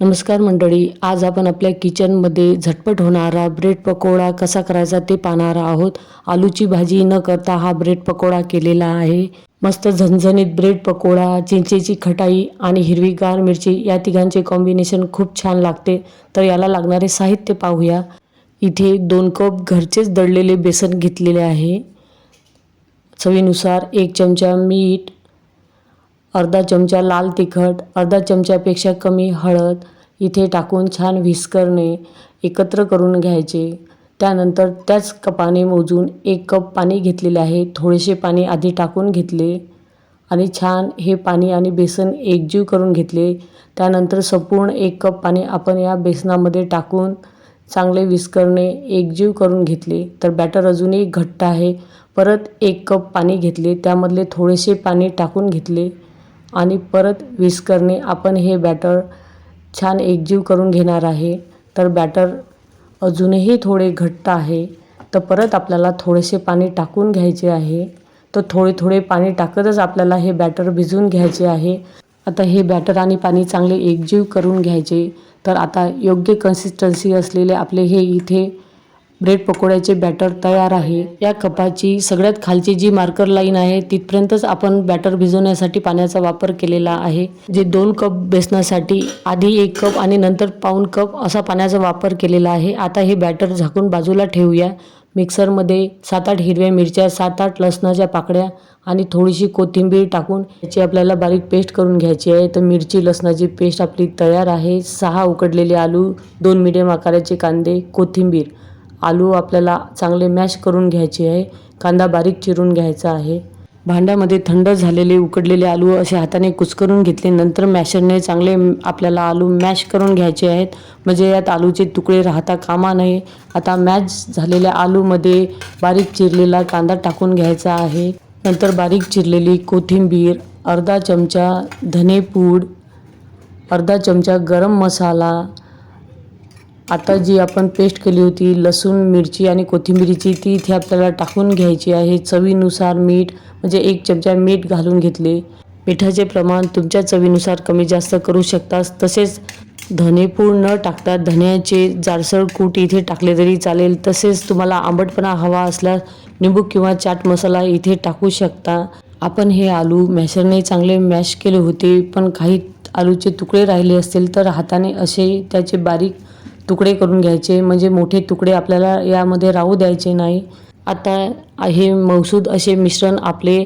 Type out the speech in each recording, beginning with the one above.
नमस्कार मंडळी आज आपण आपल्या किचनमध्ये झटपट होणारा ब्रेड पकोडा कसा करायचा ते पाहणार आहोत. आलूची भाजी न करता हा ब्रेड पकोडा केलेला आहे. मस्त झणझणीत ब्रेड पकोडा चिंचेची खटाई आणि हिरवीगार मिरची या तिघांचे कॉम्बिनेशन खूप छान लागते. तर याला लागणारे साहित्य पाहूया. इथे दोन कप घरचेच दळलेले बेसन घेतलेले आहे. चवीनुसार एक चमचा मीठ अर्धा चमचा लाल तिखट अर्धा चमच्यापेक्षा कमी हळद इथे टाकून छान विस्करणे एकत्र करून घ्यायचे. त्यानंतर त्याच कपाने मोजून एक कप पाणी घेतलेले आहे. थोडेसे पाणी आधी टाकून घेतले आणि छान हे पाणी आणि बेसन एकजीव करून घेतले. त्यानंतर संपूर्ण एक कप पाणी आपण या बेसनामध्ये टाकून चांगले विस्करणे एकजीव करून घेतले. तर बॅटर अजूनही घट्ट आहे. परत एक कप पाणी घेतले. त्यामधले थोडेसे पाणी टाकून घेतले. आणि परत विस्करणे आपण हे बॅटर छान एकजीव करून घेणार आहे. तर बॅटर अजूनही थोडे घट्ट आहे. तर परत आपल्याला थोडेसे पाणी टाकून घ्यायचे आहे. तर थोडे थोडे पाणी टाकतच आपल्याला हे बॅटर भिजवून घ्यायचे आहे. आता हे बॅटर आणि पाणी चांगले एकजीव करून घ्यायचे. तर आता योग्य कन्सिस्टन्सी असलेले आपले हे इथे ब्रेड पकोड्याचे बॅटर तयार आहे. या कपाची सगळ्यात खालची जी मार्कर लाईन आहे तिथपर्यंतच आपण बॅटर भिजवण्यासाठी पाण्याचा वापर केलेला आहे. जे दोन कप बेसनासाठी आधी एक कप आणि नंतर पाऊन कप असा पाण्याचा वापर केलेला आहे. आता हे बॅटर झाकून बाजूला ठेवूया. मिक्सरमध्ये सात आठ हिरव्या मिरच्या सात आठ लसणाच्या पाकड्या आणि थोडीशी कोथिंबीर टाकून याची आपल्याला बारीक पेस्ट करून घ्यायची आहे. तर मिरची लसणाची पेस्ट आपली तयार आहे. सहा उकडलेले आलू दोन मिडियम आकाराचे कांदे कोथिंबीर. आलू आपल्याला चांगले मॅश करून घ्यायचे आहे. कांदा बारीक चिरून घ्यायचा आहे. भांड्यामध्ये थंड झालेले उकडलेले आलू असे हाताने कुचकरून घेतले. नंतर मॅशरने चांगले आपल्याला आलू मॅश करून घ्यायचे आहेत. म्हणजे यात आलूचे तुकडे राहता कामा नये. आता मॅश झालेल्या आलूमध्ये बारीक चिरलेला कांदा टाकून घ्यायचा आहे. नंतर बारीक चिरलेली कोथिंबीर अर्धा चमचा धनेपूड अर्धा चमचा गरम मसाला आता जी आपण पेस्ट केली होती लसूण मिरची आणि कोथिंबिरीची ती इथे आपल्याला टाकून घ्यायची आहे. चवीनुसार मीठ म्हणजे एक चमचा मीठ घालून घेतले. मिठाचे प्रमाण तुमच्या चवीनुसार कमी जास्त करू शकता तसेच धनेपूड न टाकता धन्याचे जाडसर कूट इथे टाकले तरी चालेल. तसेच तुम्हाला आंबटपणा हवा असल्यास निंबू किंवा चाट मसाला इथे टाकू शकता. आपण हे आलू मॅशरने चांगले मॅश केले होते पण काही आलूचे तुकडे राहिले असतील तर हाताने असे त्याचे बारीक तुकडे करून घ्यायचे. म्हणजे मोठे तुकडे आपल्याला यामध्ये राहू द्यायचे नाही. आता हे मौसूद असे मिश्रण आपले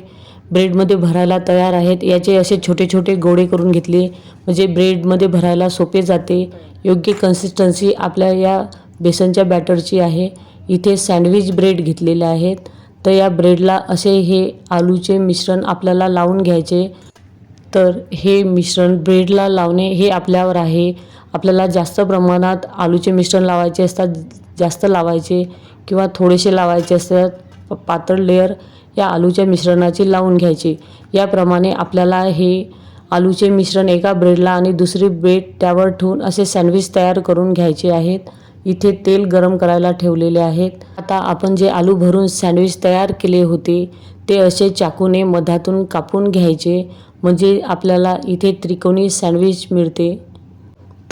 ब्रेडमध्ये भरायला तयार आहेत. याचे असे छोटे छोटे गोळे करून घेतले. म्हणजे ब्रेडमध्ये भरायला सोपे जाते. योग्य कन्सिस्टन्सी आपल्या या बेसनच्या बॅटरची आहे. इथे सँडविच ब्रेड घेतलेले आहेत. तर या ब्रेडला असे हे आलूचे मिश्रण आपल्याला लावून घ्यायचे. तर हे मिश्रण ब्रेडला लावणे हे आपल्यावर आहे. आपल्याला जास्त प्रमाणात आलूचे मिश्रण लावायचे असतात जास्त लावायचे किंवा थोडेसे लावायचे असतात पातळ लेअर या आलूच्या मिश्रणाची लावून घ्यायची. याप्रमाणे आपल्याला हे आलूचे मिश्रण एका ब्रेडला आणि दुसरी ब्रेड त्यावर ठेवून असे सँडविच तयार करून घ्यायचे आहेत. इथे तेल गरम करायला ठेवलेले आहेत. आता आपण जे आलू भरून सँडविच तयार केले होते ते असे चाकूने मधातून कापून घ्यायचे. म्हणजे आपल्याला इथे त्रिकोणी सँडविच मिळते.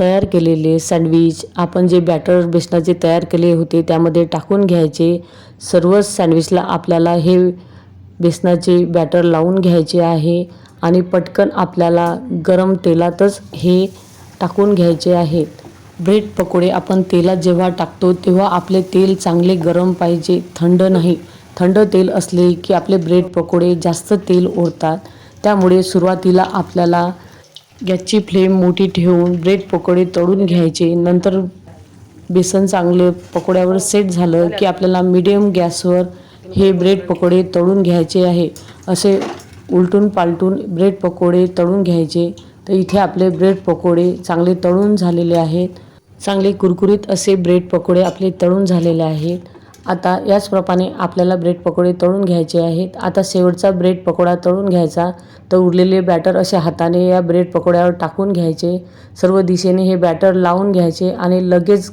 तयार केलेले सँडविच आपण जे बॅटर बेसनाचे तयार केले होते त्यामध्ये टाकून घ्यायचे. सर्वच सँडविचला आपल्याला हे बेसनाचे बॅटर लावून घ्यायचे आहे आणि पटकन आपल्याला गरम तेलातच हे टाकून घ्यायचे आहेत ब्रेड पकोडे आपण तेलात जेव्हा टाकतो तेव्हा आपले तेल चांगले गरम पाहिजे थंड नाही. थंड तेल असले की आपले ब्रेड पकोडे जास्त तेल ओढतात. त्यामुळे सुरुवातीला आपल्याला गॅसची फ्लेम मोठी ठेवून ब्रेड पकोडे तळून घ्यायचे. नंतर बेसन चांगले पकोड्यावर सेट झालं की आपल्याला मिडियम गॅसवर हे ब्रेड पकोडे तळून घ्यायचे आहे. असे उलटून पालटून ब्रेड पकोडे तळून घ्यायचे. तर इथे आपले ब्रेड पकोडे चांगले तळून झालेले आहेत. चांगले कुरकुरीत असे ब्रेड पकोडे आपले तळून झालेले आहेत. आता याचप्रमाणे आपल्याला ब्रेड पकोडे तळून घ्यायचे आहेत. आता शेवटचा ब्रेड पकोडा तळून घ्यायचा. तर उरलेले बॅटर असे हाताने या ब्रेड पकोड्यावर टाकून घ्यायचे. सर्व दिशेने हे बॅटर लावून घ्यायचे आणि लगेच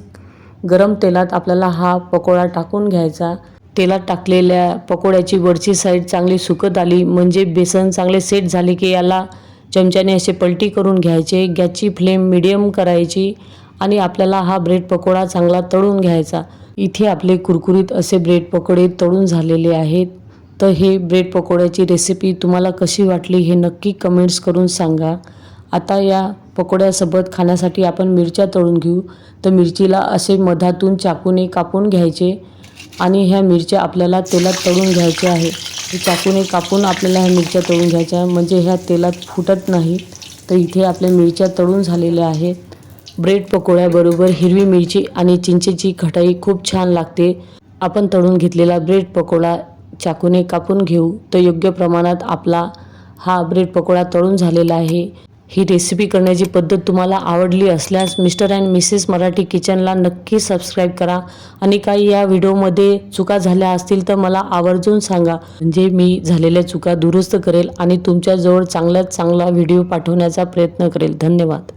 गरम तेलात आपल्याला हा पकोडा टाकून घ्यायचा. तेलात टाकलेल्या पकोड्याची वरची साईड चांगली सुकत आली. म्हणजे बेसन चांगले सेट झाले की याला चमच्याने असे पलटी करून घ्यायचे. गॅसची फ्लेम मिडियम करायची. आणि आपल्याला हा ब्रेड पकोडा चांगला तळून घ्यायचा. इथे आपले कुरकुरीत असे ब्रेड पकोडे तळून झालेले आहेत. तर हे ब्रेड पकोड्याची रेसिपी तुम्हाला कशी वाटली हे नक्की कमेंट्स करून सांगा. आता या पकोड्यासोबत खाण्यासाठी आपण मिरच्या तळून घेऊ. तर मिरचीला असे मधातून चाकूने कापून घ्यायचे आणि ह्या मिरच्या आपल्याला तेलात तळून घ्यायच्या आहे चाकूने कापून आपल्याला ह्या मिरच्या तळून घ्यायच्या म्हणजे ह्या तेलात फुटत नाहीत. तर इथे आपल्या मिरच्या तळून झालेल्या आहेत. ब्रेड पकोड्याबरोबर हिरवी मिरची आणि चिंचेची खटाई खूप छान लागते. आपण तळून घेतलेला ब्रेड पकोडा चाकूने कापून घेऊ तर योग्य प्रमाणात आपला हा ब्रेड पकोडा तळून झालेला आहे. ही रेसिपी करण्याची पद्धत तुम्हाला आवडली असल्यास मिस्टर अँड मिसेस मराठी किचनला नक्की सबस्क्राईब करा. आणि काही या व्हिडिओमध्ये चुका झाल्या असतील तर मला आवर्जून सांगा. म्हणजे मी झालेल्या चुका दुरुस्त करेल आणि तुमच्याजवळ चांगल्यात चांगला व्हिडिओ पाठवण्याचा प्रयत्न करेल. धन्यवाद.